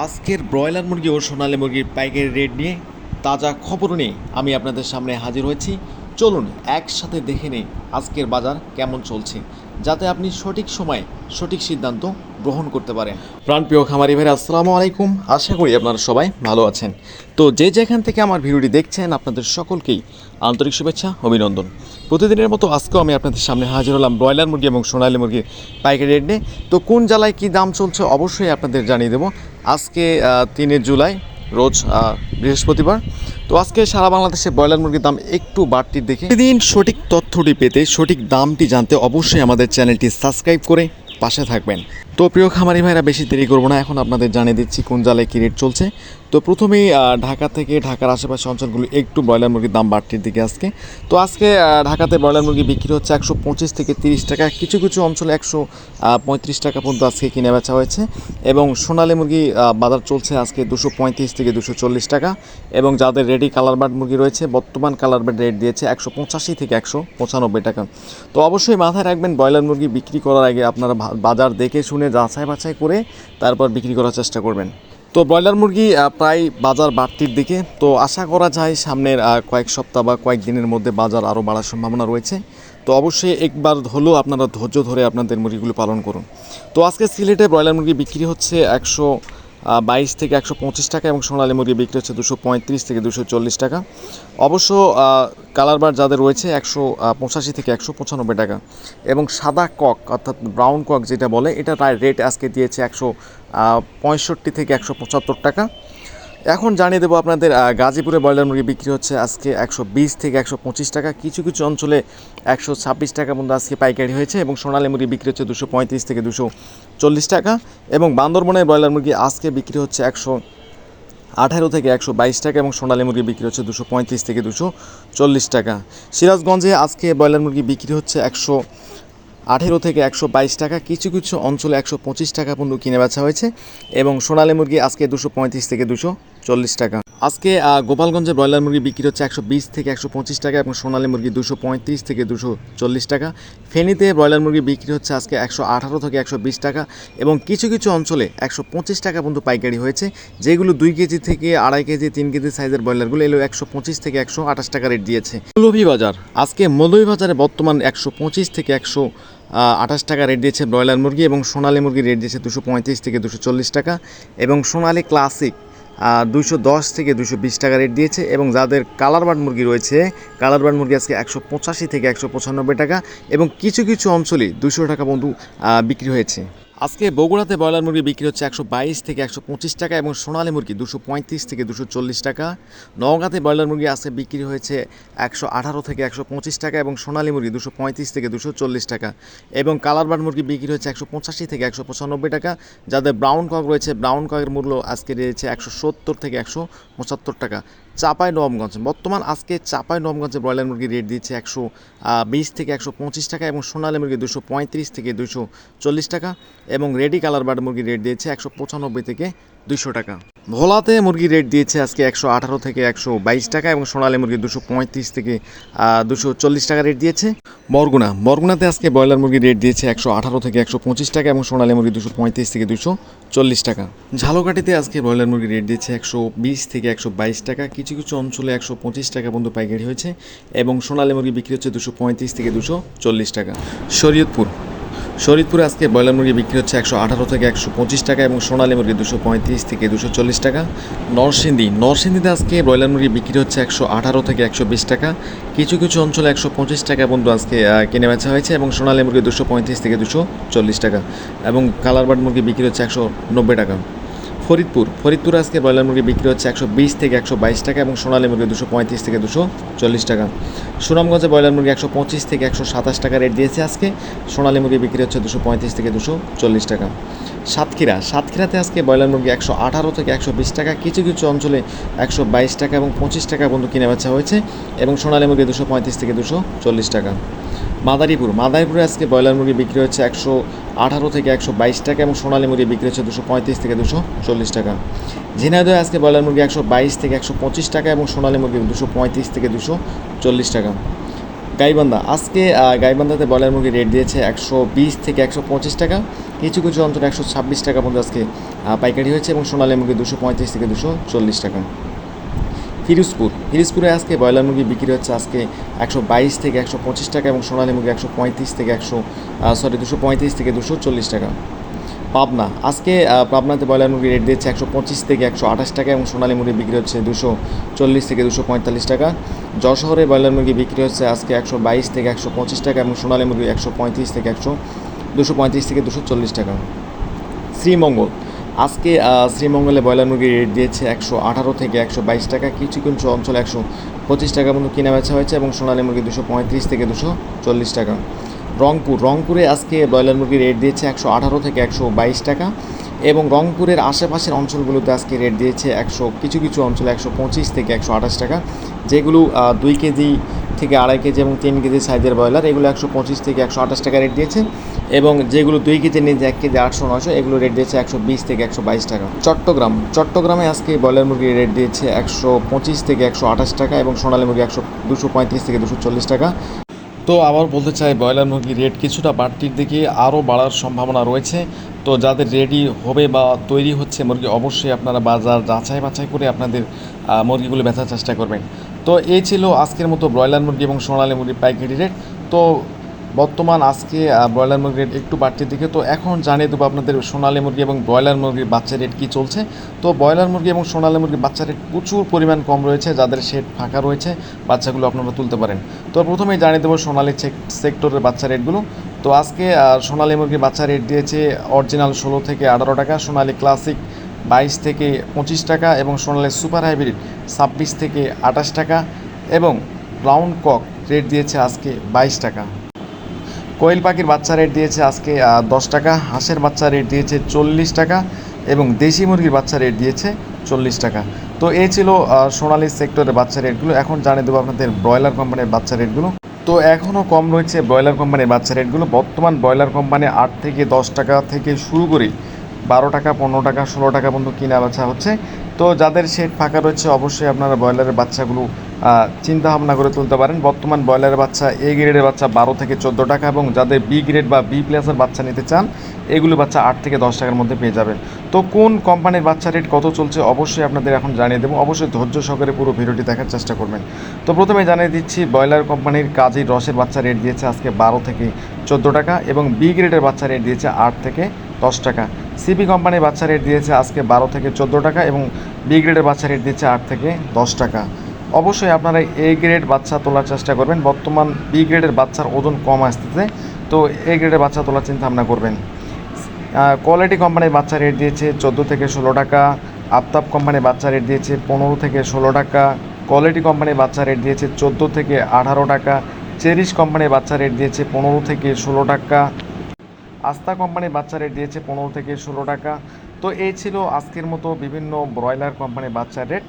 আজকের ব্রয়লার মুরগি ও সোনালী মুরগির পাইকারি রেট নিয়ে তাজা খবর নিয়ে আমি আপনাদের সামনে হাজির হয়েছি। চলুন একসাথে দেখে নিই আজকের বাজার কেমন চলছে, যাতে আপনি সঠিক সময়ে সঠিক সিদ্ধান্ত গ্রহণ করতে পারেন। প্রাণপ্রিয় খামারি ভাই আসসালামু আলাইকুম। আশা করি আপনারা সবাই ভালো আছেন। তো যে যেখান থেকে আমার ভিডিওটি দেখছেন, আপনাদের সকলকেই আন্তরিক শুভেচ্ছা, অভিনন্দন। প্রতিদিনের মতো আজকেও আমি আপনাদের সামনে হাজির হলাম ব্রয়লার মুরগি এবং সোনালী মুরগির পাইকারি রেট। নিয়ে তো কোন জ্বালায় কী দাম চলছে অবশ্যই আপনাদের জানিয়ে দেবো। আজকে তিনে জুলাই, রোজ বৃহস্পতিবার। তো আজকে সারা বাংলাদেশে ব্রয়লার মুরগির দাম একটু বাড়তির দেখে। প্রতিদিন সঠিক তথ্যটি পেতে সঠিক দামটি জানতে অবশ্যই আমাদের চ্যানেলটি সাবস্ক্রাইব করে পাশে থাকবেন। তো প্রিয় খামারি ভাইরা, বেশি দেরি করব না। এখন আপনাদের জানিয়ে দিচ্ছি কোন জালে কী রেট চলছে। তো প্রথমেই ঢাকা থেকে ঢাকার আশেপাশে অঞ্চলগুলো একটু ব্রয়লার মুরগির দাম বাড়তির দিকে আজকে। তো আজকে ঢাকাতে ব্রয়লার মুরগি বিক্রি হচ্ছে একশো পঁচিশ থেকে তিরিশ টাকা। কিছু কিছু অঞ্চলে একশো পঁয়ত্রিশ টাকা পর্যন্ত আজকে কিনে বেচা হয়েছে। এবং সোনালী মুরগি বাজার চলছে আজকে দুশো পঁয়ত্রিশ থেকে দুশো চল্লিশ টাকা। এবং যাদের রেডি কালার বার্ড মুরগি রয়েছে, বর্তমান কালার বার্ড রেট দিয়েছে একশো পঁচাশি থেকে একশো পঁচানব্বই টাকা। তো অবশ্যই মাথায় রাখবেন, ব্রয়লার মুরগি বিক্রি করার আগে আপনারা বাজার দেখে শুনে যাচাই বাছাই করে তারপর বিক্রি করার চেষ্টা করবেন। তো ব্রয়লার মুরগি প্রায় বাজার বাড়তির দিকে। তো আশা করা যায় সামনের কয়েক সপ্তাহ বা কয়েক দিনের মধ্যে বাজার আরও বাড়ার সম্ভাবনা রয়েছে। তো অবশ্যই একবার হলেও আপনারা ধৈর্য ধরে আপনাদের মুরগিগুলো পালন করুন। তো আজকে সিলেটে ব্রয়লার মুরগি বিক্রি হচ্ছে একশো বাইশ থেকে একশো পঁচিশ টাকা এবং সোনালী মুরগি বিক্রি হচ্ছে দুশো পঁয়ত্রিশ থেকে দুশো চল্লিশ টাকা। অবশ্য কালার বার যাদের রয়েছে, একশো পঁচাশি থেকে একশো পঁচানব্বই টাকা। এবং সাদা কক, অর্থাৎ ব্রাউন কক যেটা বলে, এটা তার রেট আজকে দিয়েছে একশো পঁয়ষট্টি থেকে একশো পঁচাত্তর টাকা। এখন জানিয়ে দেবো আপনাদের গাজীপুরে ব্রয়লার মুরগি বিক্রি হচ্ছে আজকে একশো বিশ থেকে একশো পঁচিশ টাকা। কিছু কিছু অঞ্চলে একশো ছাব্বিশ টাকা পর্যন্ত আজকে পাইকারি হয়েছে এবং সোনালী মুরগি বিক্রি হচ্ছে দুশো পঁয়ত্রিশ থেকে দুশো চল্লিশ টাকা এবং বান্দরবনের ব্রয়লার মুরগি আজকে বিক্রি হচ্ছে একশো আঠারো থেকে একশো বাইশ টাকা এবং সোনালী মুরগি বিক্রি হচ্ছে দুশো পঁয়ত্রিশ থেকে দুশো চল্লিশ টাকা। সিরাজগঞ্জে আজকে ব্রয়লার মুরগি বিক্রি হচ্ছে একশো আঠেরো থেকে একশো বাইশ টাকা, কিছু কিছু অঞ্চলে একশো পঁচিশ টাকা পর্যন্ত কিনে বেচা হয়েছে। এবং সোনালী মুরগি আজকে দুশো পঁয়ত্রিশ থেকে দুশো চল্লিশ টাকা। আজকে গোপালগঞ্জে ব্রয়লার মুরগি বিক্রি হচ্ছে একশো বিশ থেকে একশো পঁচিশ টাকা এবং সোনালী মুরগি দুশো পঁয়ত্রিশ থেকে দুশো চল্লিশ টাকা। ফেনীতে ব্রয়লার মুরগি বিক্রি হচ্ছে আজকে একশো আঠারো থেকে একশো বিশ টাকা এবং কিছু কিছু অঞ্চলে একশো পঁচিশ টাকা পর্যন্ত পাইকারি হয়েছে। যেগুলো দুই কেজি থেকে আড়াই কেজি, তিন কেজি সাইজের ব্রয়লারগুলো এলো একশো পঁচিশ থেকে একশো আঠাশ টাকা রেট দিয়েছে। মৌলভীবাজার, আজকে মৌলভীবাজারে বর্তমান একশো পঁচিশ থেকে একশো আঠাশ টাকা রেট দিয়েছে ব্রয়লার মুরগি এবং সোনালী মুরগি রেট দিয়েছে দুশো পঁয়ত্রিশ থেকে দুশো চল্লিশ টাকা এবং সোনালী ক্লাসিক দুশো দশ থেকে দুশো বিশ টাকা রেট দিয়েছে এবং যাদের কালার বার্ড মুরগি রয়েছে কালার বার্ড মুরগি আজকে একশো পঁচাশি থেকে একশো পঁচানব্বই টাকা এবং কিছু কিছু অঞ্চলে দুশো টাকা বন্ধু বিক্রি হয়েছে। আজকে বগুড়াতে ব্রয়লার মুরগি বিক্রি হচ্ছে একশো বাইশ থেকে একশো পঁচিশ টাকা এবং সোনালী মুরগি দুশো পঁয়ত্রিশ থেকে দুশো চল্লিশ টাকা। নওগাঁতে ব্রয়লার মুরগি আজকে বিক্রি হয়েছে একশো আঠারো থেকে একশো পঁচিশ টাকা এবং সোনালী মুরগি দুশো পঁয়ত্রিশ থেকে দুশো চল্লিশ টাকা। এবং কালার বার্ড মুরগি বিক্রি হচ্ছে একশো পঁচাশি থেকে একশো পঁচানব্বই টাকা। যাদের ব্রাউন কক রয়েছে, ব্রাউন ককের মূল্য আজকে রয়েছে একশো সত্তর থেকে একশো পঁচাত্তর টাকা। চাপাই নবমগঞ্জ বর্তমান আজকে চাপাই নবমগঞ্জে ব্রয়লার মুরগি রেট দিচ্ছে একশো বিশ থেকে একশো পঁচিশ টাকা এবং সোনালী মুরগি দুশো পঁয়ত্রিশ থেকে দুশো চল্লিশ টাকা এবং রেডি কালার বার্ড মুরগি রেট দিয়েছে একশো পঁচানব্বই থেকে দুশো টাকা। ভোলাতে মুরগি রেট দিয়েছে আজকে একশো আঠারো থেকে একশো বাইশ টাকা এবং সোনালী মুরগি দুশো পঁয়ত্রিশ থেকে দুশো চল্লিশ টাকা রেট দিয়েছে। বরগুনা, বরগুনাতে আজকে ব্রয়লার মুরগি রেট দিয়েছে একশো আঠারো থেকে একশো পঁচিশ টাকা এবং সোনালী মুরগি দুশো পঁয়ত্রিশ থেকে দুশো চল্লিশ টাকা। ঝালকাঠিতে আজকে ব্রয়লার মুরগি রেট দিয়েছে একশো বিশ থেকে একশো বাইশ টাকা। কিছু কিছু অঞ্চলে একশো পঁচিশ টাকা পর্যন্ত পাইকারি হয়েছে এবং সোনালী মুরগি বিক্রি হচ্ছে দুশো পঁয়ত্রিশ থেকে দুশো চল্লিশ টাকা। শরীয়তপুর শরীদপুরে আজকে ব্রয়লার মুরগি বিক্রি হচ্ছে একশো আঠারো থেকে একশো পঁচিশ টাকা এবং সোনালী মুরগি দুশো পঁয়ত্রিশ থেকে দুশো চল্লিশ টাকা। নরসিংদী, নরসিংদীতে আজকে ব্রয়লার মুরগি বিক্রি হচ্ছে একশো আঠারো থেকে একশো বিশ টাকা। কিছু কিছু অঞ্চলে একশো পঁচিশ টাকা পর্যন্ত আজকে কেনে কিনে বেচা হয়েছে এবং সোনালী মুরগি দুশো পঁয়ত্রিশ থেকে দুশো চল্লিশ টাকা। এবং কালারবার্ড মুরগি বিক্রি হচ্ছে একশো নব্বই টাকা। ফরিদপুর। ফরিদপুর আজকে ব্রয়লার মুরগি বিক্রি হচ্ছে একশো বিশ থেকে একশো বাইশ টাকা এবং সোনালী মুরগি দুশো পঁয়ত্রিশ থেকে দুশো চল্লিশ টাকা। সুনামগঞ্জে ব্রয়লার মুরগি একশো পঁচিশ থেকে একশো সাতাশ টাকা রেট দিয়েছে আজকে। সোনালী মুরগি বিক্রি হচ্ছে দুশো পঁয়ত্রিশ থেকে দুশো চল্লিশ টাকা। সাতক্ষীরা। সাতক্ষীরাতে আজকে ব্রয়লার মুরগি একশো আঠারো থেকে একশো বিশ টাকা, কিছু কিছু অঞ্চলে একশো বাইশ টাকা এবং পঁচিশ টাকা পর্যন্ত কিনে বেচা হয়েছে এবং সোনালী মুরগি দুশো পঁয়ত্রিশ থেকে দুশো চল্লিশ টাকা। মাদারীপুর। মাদারীপুরে আজকে ব্রয়লার মুরগি বিক্রি হচ্ছে একশো আঠারো থেকে একশো বাইশ টাকা এবং সোনালী মুরগি বিক্রি হচ্ছে দুশো পঁয়ত্রিশ থেকে দুশো চল্লিশ টাকা। ঝিনাইদহে আজকে ব্রয়লার মুরগি একশো বাইশ থেকে একশো পঁচিশ টাকা এবং সোনালী মুরগি দুশো পঁয়ত্রিশ থেকে দুশো চল্লিশ টাকা। গাইবান্ধা। আজকে গাইবান্ধাতে ব্রয়লার মুরগি রেট দিয়েছে একশো বিশ থেকে একশো পঁচিশ টাকা। কিছু কিছু অঞ্চলে একশো ছাব্বিশ টাকা পর্যন্ত আজকে পাইকারি হয়েছে এবং সোনালী মুরগি দুশো পঁয়ত্রিশ থেকে দুশো চল্লিশ টাকা। ফিরোজপুর ফিরোজপুরে আজকে ব্রয়লার মুরগি বিক্রি হচ্ছে আজকে একশো বাইশ থেকে একশো পঁচিশ টাকা এবং সোনালী মুরগি একশো পঁয়ত্রিশ থেকে একশো সরি দুশো পঁয়ত্রিশ থেকে দুশো চল্লিশ টাকা। পাবনা। আজকে পাবনাতে ব্রয়লার মুরগি রেট দিচ্ছে একশো পঁচিশ থেকে একশো আঠাশ টাকা এবং সোনালী মুরগি বিক্রি হচ্ছে দুশো চল্লিশ থেকে দুশো পঁয়তাল্লিশ টাকা। যশোরে ব্রয়লার মুরগি বিক্রি হচ্ছে আজকে একশো বাইশ থেকে একশো পঁচিশ টাকা এবং সোনালী মুরগি একশো পঁয়ত্রিশ থেকে একশো, দুশো পঁয়ত্রিশ থেকে দুশো চল্লিশ টাকা। শ্রীমঙ্গল। আজকে শ্রীমঙ্গলে ব্রয়লার মুরগির রেট দিয়েছে একশো আঠারো থেকে একশো বাইশ টাকা। কিছু কিছু অঞ্চলে একশো পঁচিশ টাকা পর্যন্ত কেনা বেচা হয়েছে এবং সোনালী মুরগি দুশো পঁয়ত্রিশ থেকে দুশো চল্লিশ টাকা। রংপুর, রংপুরে আজকে ব্রয়লার মুরগির রেট দিয়েছে একশো আঠারো থেকে একশো বাইশ টাকা এবং রংপুরের আশেপাশের অঞ্চলগুলোতে আজকে রেট দিয়েছে একশো কিছু কিছু অঞ্চলে একশো পঁচিশ থেকে একশো আঠাশ টাকা। যেগুলো দুই কেজি থেকে আড়াই কেজি এবং তিন কেজি সাইজের ব্রয়লার, এগুলো একশো পঁচিশ থেকে একশো আঠাশ টাকা রেট দিয়েছে। এবং যেগুলো দুই কেজির নিচে এক কেজি আটশো নশো এগুলো রেট দিয়েছে একশো বিশ থেকে একশো বাইশ টাকা। চট্টগ্রাম, চট্টগ্রামে আজকে ব্রয়লার মুরগির রেট দিয়েছে একশো পঁচিশ থেকে একশো আঠাশ টাকা এবং সোনালী মুরগি একশো দুশো পঁয়ত্রিশ থেকে দুশো চল্লিশ টাকা। তো আবার বলতে চাই, ব্রয়লার মুরগির রেট কিছুটা বাড়তির দিকে আরও বাড়ার সম্ভাবনা রয়েছে। তো যাদের রেডি হবে বা তৈরি হচ্ছে মুরগি, অবশ্যই আপনারা বাজার যাচাই বাছাই করে আপনাদের মুরগিগুলো বেচার চেষ্টা করবেন। তো এই ছিল আজকের মতো ব্রয়লার মুরগি এবং সোনালী মুরগির পাইকারি রেট তো বর্তমান আজকে ব্রয়লার মুরগির রেট একটু বাড়তির দিকে। তো এখন জানিয়ে দেবো আপনাদের সোনালি মুরগি এবং ব্রয়লার মুরগির বাচ্চা রেট কী চলছে। তো ব্রয়লার মুরগি এবং সোনালী মুরগির বাচ্চা রেট প্রচুর পরিমাণ কম রয়েছে, যাদের শেড ফাঁকা রয়েছে, বাচ্চাগুলো আপনারা তুলতে পারেন। তো প্রথমেই জানিয়ে দেবো সোনালি সেক্টরের বাচ্চা রেটগুলো তো আজকে সোনালি মুরগির বাচ্চা রেট দিয়েছে অরিজিনাল ষোলো থেকে আঠারো টাকা, সোনালি ক্লাসিক বাইশ থেকে পঁচিশ টাকা এবং সোনালি সুপার হাইব্রিড ছাব্বিশ থেকে আঠাশ টাকা এবং ব্রাউন কক রেট দিয়েছে আজকে বাইশ টাকা। কোয়েল পাখির বাচ্চা রেট দিয়েছে আজকে দশ টাকা, হাঁসের বাচ্চা রেট দিয়েছে চল্লিশ টাকা এবং দেশি মুরগির বাচ্চা রেট দিয়েছে চল্লিশ টাকা। তো এই ছিল সোনালী সেক্টরের বাচ্চা রেটগুলো এখন জানিয়ে দেবো আপনাদের ব্রয়লার কোম্পানির বাচ্চা রেটগুলো তো এখনও কম রয়েছে ব্রয়লার কোম্পানির বাচ্চা রেটগুলো বর্তমান ব্রয়লার কোম্পানি আট থেকে দশ টাকা থেকে শুরু করে বারো টাকা, পনেরো টাকা, ষোলো টাকা পর্যন্ত কিনা বেচা হচ্ছে। তো যাদের শেড ফাঁকা রয়েছে, অবশ্যই আপনারা ব্রয়লারের বাচ্চাগুলো চিন্তা ভাবনা করে তুলতে পারেন। বর্তমান ব্রয়লারের বাচ্চা এ গ্রেডের বাচ্চা বারো থেকে চোদ্দ টাকা এবং যাদের বি গ্রেড বা বি প্লাসের বাচ্চা নিতে চান, এগুলো বাচ্চা আট থেকে দশ টাকার মধ্যে পেয়ে যাবেন। তো কোন কোম্পানির বাচ্চা রেট কত চলছে অবশ্যই আপনাদের এখন জানিয়ে দেবো। অবশ্যই ধৈর্য সহকারে পুরো ভিডিওটি দেখার চেষ্টা করবেন। তো প্রথমে জানিয়ে দিচ্ছি, ব্রয়লার কোম্পানির কাজী রসের বাচ্চা রেট দিয়েছে আজকে বারো থেকে চোদ্দ টাকা এবং বি গ্রেডের বাচ্চা রেট দিয়েছে আট থেকে দশ টাকা। সিপি কোম্পানির বাচ্চা রেট দিয়েছে আজকে বারো থেকে চোদ্দ টাকা এবং বি গ্রেডের বাচ্চা রেট দিয়েছে আট থেকে দশ টাকা। অবশ্যই আপনারা এ গ্রেড বাচ্চা তোলার চেষ্টা করবেন। বর্তমান বি গ্রেডের বাচ্চার ওজন কম আসতেছে। তো এ গ্রেডের বাচ্চা তোলার চিন্তা ভাবনা করবেন। কোয়ালিটি কোম্পানির বাচ্চা রেট দিয়েছে চোদ্দ থেকে ষোলো টাকা, আফতাব কোম্পানির বাচ্চা রেট দিয়েছে পনেরো থেকে ষোলো টাকা কোয়ালিটি কোম্পানির বাচ্চা রেট দিয়েছে চোদ্দ থেকে আঠারো টাকা চেরিশ কোম্পানির বাচ্চা রেট দিয়েছে পনেরো থেকে ষোলো টাকা, আস্থা কোম্পানির বাচ্চা রেট দিয়েছে পনেরো থেকে ষোলো টাকা। তো এই ছিল আজকের মতো বিভিন্ন ব্রয়লার কোম্পানির বাচ্চার রেট